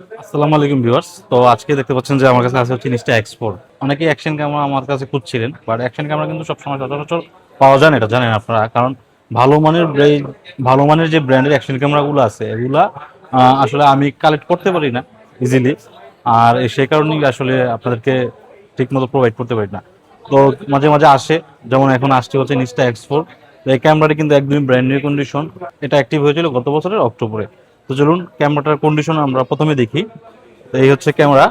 আসসালামু আলাইকুম ভিউয়ার্স। তো আজকে দেখতে পাচ্ছেন যে আমার কাছে আছে হচ্ছে নিচটা এক্সপোর্ট অনেকে অ্যাকশন ক্যামেরা আমার কাছে খুঁজছিলেন বাট অ্যাকশন ক্যামেরা কিন্তু সবসময় সচরাচর পাওয়া যায় না, এটা জানেন আপনারা। কারণ ভালো মানের ভালো মানের যে ব্র্যান্ডের অ্যাকশন ক্যামেরাগুলো আছে, এগুলা আসলে আমি কালেক্ট করতে পারি না ইজিলি আর সেই কারণেই আসলে আপনাদেরকে ঠিকমতো প্রোভাইড করতে পারি না। তো মাঝে মাঝে আসে, যেমন এখন আসছে হচ্ছে নিচটা এক্সপোর্ট এই ক্যামেরাটি কিন্তু একদমই ব্র্যান্ড নিউ কন্ডিশন এটা অ্যাক্টিভ হয়েছিল গত বছরের অক্টোবরে। তো চলুন, ক্যামেরাটার কন্ডিশন আমরা প্রথমে দেখি। তো এই হচ্ছে ক্যামেরা।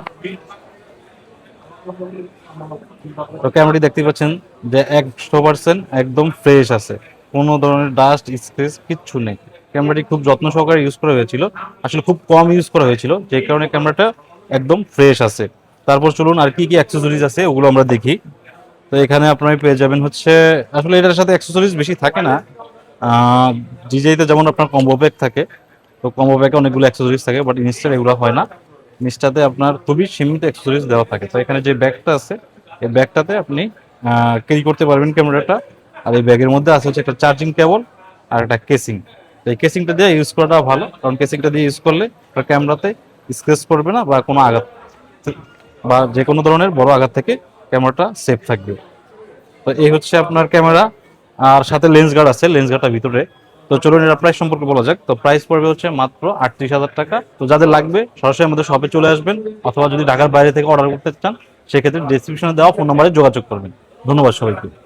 তো ক্যামেরাটি দেখতে পাচ্ছেন যে একশো পার্সেন্ট একদম ফ্রেশ আছে। কোনো ধরনের ডাস্ট স্ক্রেচ কিচ্ছু নেই। ক্যামেরাটি খুব যত্ন সহকারে ইউজ করা হয়েছিল। আসলে খুব কম ইউজ করা হয়েছিল, যে কারণে ক্যামেরাটা একদম ফ্রেশ আছে। তারপর চলুন আর কি কি অ্যাক্সেসরিজ আছে, ওগুলো আমরা দেখি। তো এখানে আপনারা পেয়ে যাবেন হচ্ছে, আসলে এটার সাথে অ্যাক্সেসরিজ বেশি থাকে না। ডিজেতে যেমন আপনার কম্বো প্যাক থাকে তো কম্বো প্যাকে অনেকগুলো অ্যাক্সেসরিজ থাকে বাট ইনস্টার এগুলো হয় না। ইনস্টাতে আপনার খুবই সীমিত অ্যাক্সেসরিজ দেওয়া থাকে। তো এখানে যে ব্যাগটা আছে, এই ব্যাগটাতে আপনি ক্যারি করতে পারবেন ক্যামেরাটা। আর এই ব্যাগের মধ্যে আছে হচ্ছে একটা চার্জিং কেবল আর একটা কেসিং তো এই কেসিংটা দিয়ে ইউজ করাটা ভালো, কারণ কেসিংটা দিয়ে ইউজ করলে ক্যামেরাতে স্ক্রেচ পড়বে না বা কোনো আঘাত, বা যে কোনো ধরনের বড় আঘাত থেকে ক্যামেরাটা সেফ থাকবে। তো এই হচ্ছে আপনার ক্যামেরা আর সাথে লেন্স গার্ড আছে লেন্স গার্ডটা ভিতরে। তো চলুন এটা প্রাইস সম্পর্কে বলা যাক। তো প্রাইস পড়বে হচ্ছে মাত্র আটত্রিশ হাজার টাকা। তো যাদের লাগবে, সরাসরি আমাদের শপে চলে আসবেন, অথবা যদি ঢাকার বাইরে থেকে অর্ডার করতে চান, সেক্ষেত্রে ডিসক্রিপশনে দেওয়া ফোন নম্বরে যোগাযোগ করবেন। ধন্যবাদ সবাইকে।